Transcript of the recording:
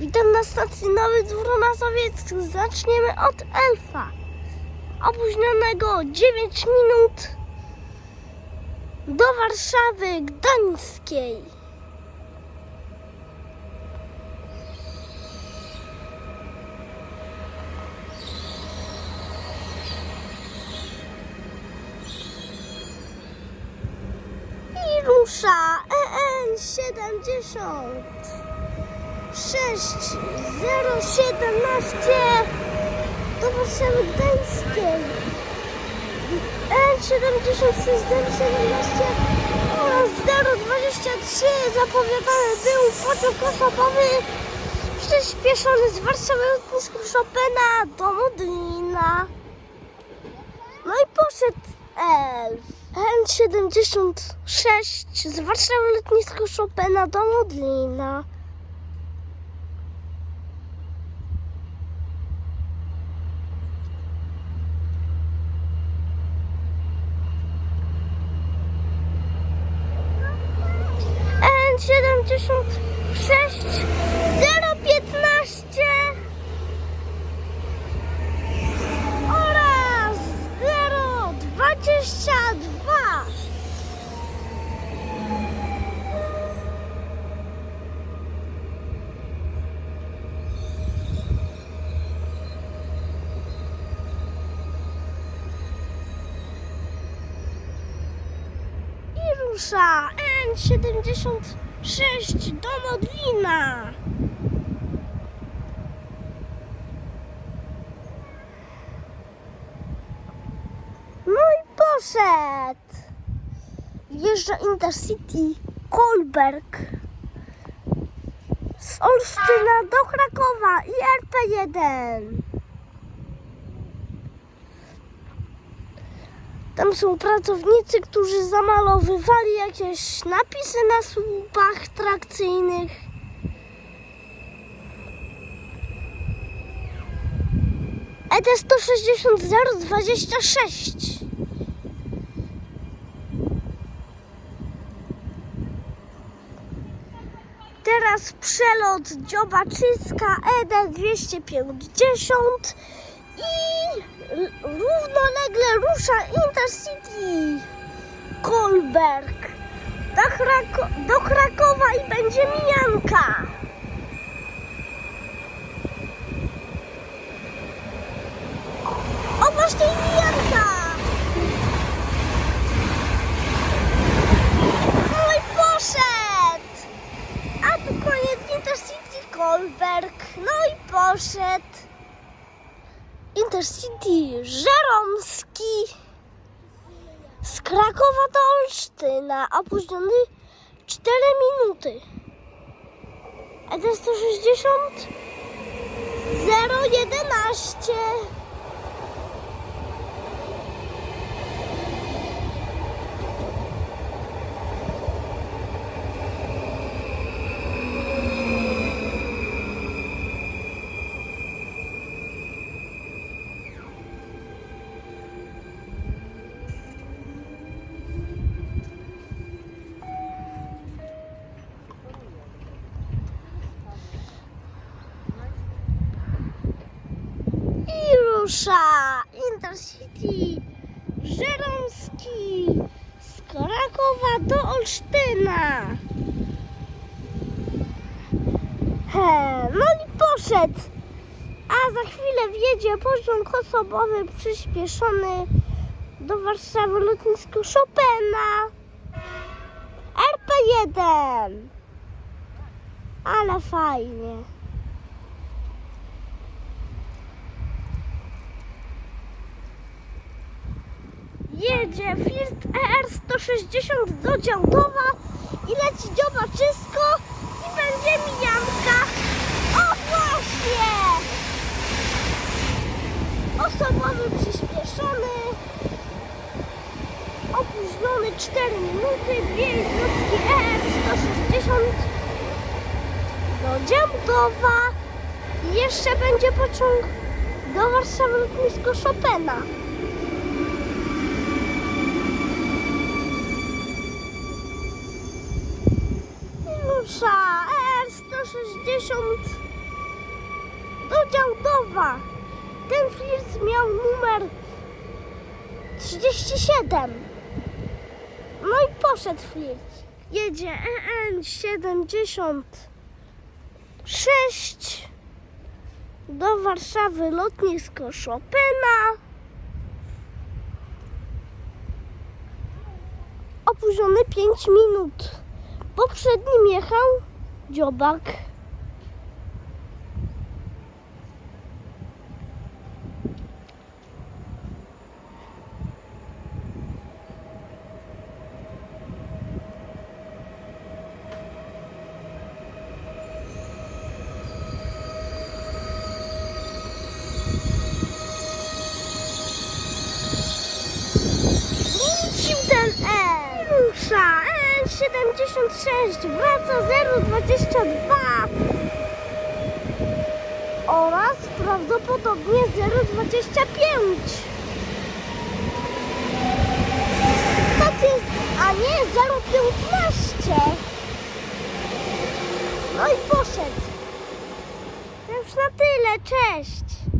Witam na stacji Nowy Dwór Mazowiecki. Zaczniemy od Elfa. Opóźnionego 9 minut do Warszawy Gdańskiej. I rusza EN 70. 6 0 17 do Warszawy Gdańskiej. N76 017 oraz 023 zapowiadany był pociąg osobowy przyspieszony z Warszawy lotniska Chopina do Modlina. No i poszedł Elf. N76 z Warszawy lotniska Chopina do Modlina. N76 015 oraz 022 i rusza N76 do Modlina. I poszedł. Wjeżdża Intercity Kolberg z Olsztyna do Krakowa i RP1. Tam są pracownicy, którzy zamalowywali jakieś napisy na słupach trakcyjnych. E ET 160 026. Teraz przelot Dziobaczyska ED 250 i równolegle rusza Intercity Kolberg do, Krako- do Krakowa i będzie mijanka. O właśnie mijanka! I poszedł! A tu koniec Intercity Kolberg. No i poszedł. Intercity Żeromski z Krakowa do Olsztyna, opóźniony 4 minuty. ED 160 011 i rusza Intercity Żeromski z Krakowa do Olsztyna. He, no i poszedł. A za chwilę wjedzie pociąg osobowy przyspieszony do Warszawy lotnisko Chopina. RP1. Ale fajnie. Jedzie First ER 160 do Działdowa i leci dziobaczysko i będzie mijanka. O właśnie! Osobowy przyspieszony, opóźniony 4 minuty, dwie jednostki ER 160 do Działdowa i jeszcze będzie pociąg do Warszawy lotnisko Chopina. Rusza R160 do Działdowa. Ten flirt miał numer 37. No i poszedł flirt. Jedzie EN 76 do Warszawy lotnisko Chopina. Opóźniony 5 minut. Bo przed nim jechał dziobak. Wrócił ten E. Rusza. E 76 wraca 022 oraz prawdopodobnie 025. Tak jest, a nie 015. No i poszedł. To już na tyle, cześć.